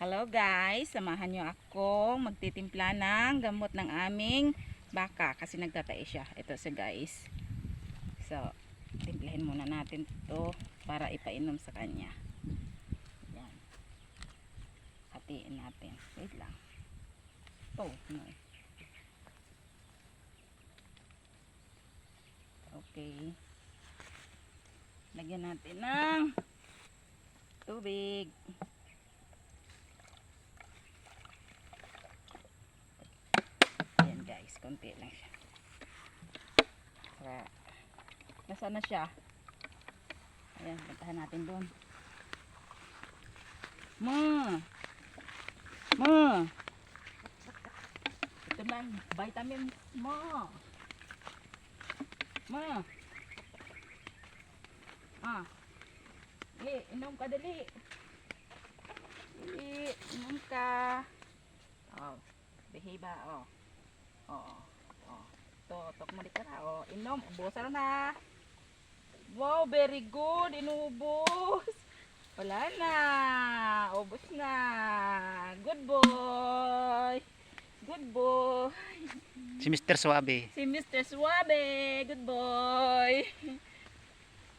Hello guys, samahan nyo ako magtitimpla ng gamot ng aming baka kasi nagtatae siya. Ito siya guys. So, timplahin muna natin to para ipainom sa kanya. Yan. Hatiin natin. Wait lang. Oh, no. Okay. Lagyan natin ng tubig. Ayan guys, konti lang siya. Nasaan na siya? Ayan, puntahan natin doon. Ma! Ma! Ito lang, vitamin. Ma! Ma! Ah. Dali, inom ka dali. Dali, inom ka. Oh, behiba, oh. Oo. Oh. To, tok mo di ka na. Oh, inom, ubusan na. Wow, very good. Inubos. Wala na. Ubos na. Good boy. Good boy. Si Mr. Suabe. Si Mr. Suabe. Good boy.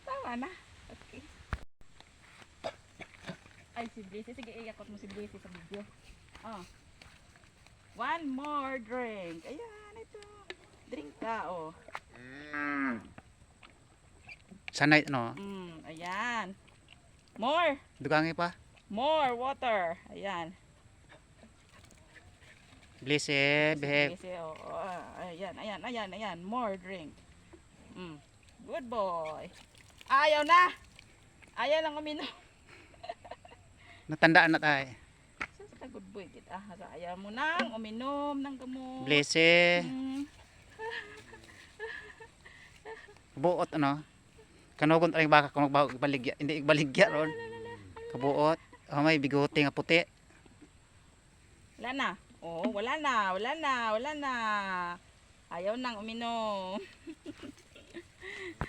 Tama na. Okay. Ay, si Blissy. Sige, iakot mo si Blissy sa video. Oh. One more drink. Ayan, ito. Drink ka, oh. Sanay, no? Mm, ayan. More. Dugangi pa. More water. Ayan. Blessed, behave. Sige, oh, oh, ayan, ayan, ayan, ayan. More drink. Mm. Good boy. Ayaw na. Ayaw lang uminom. Natandaan na tayo. Sa good boy kita. Sa ayaw mo nang uminom ng gamot. Blessed. Mm. Kabuot, ano? Kanugon tayo baka kung magbaho baligya. Hindi igbaligya ron. Kabuot. Oh, may bigote nga puti. Wala na. Oh, wala na, wala na, wala na. Ayaw nang uminom.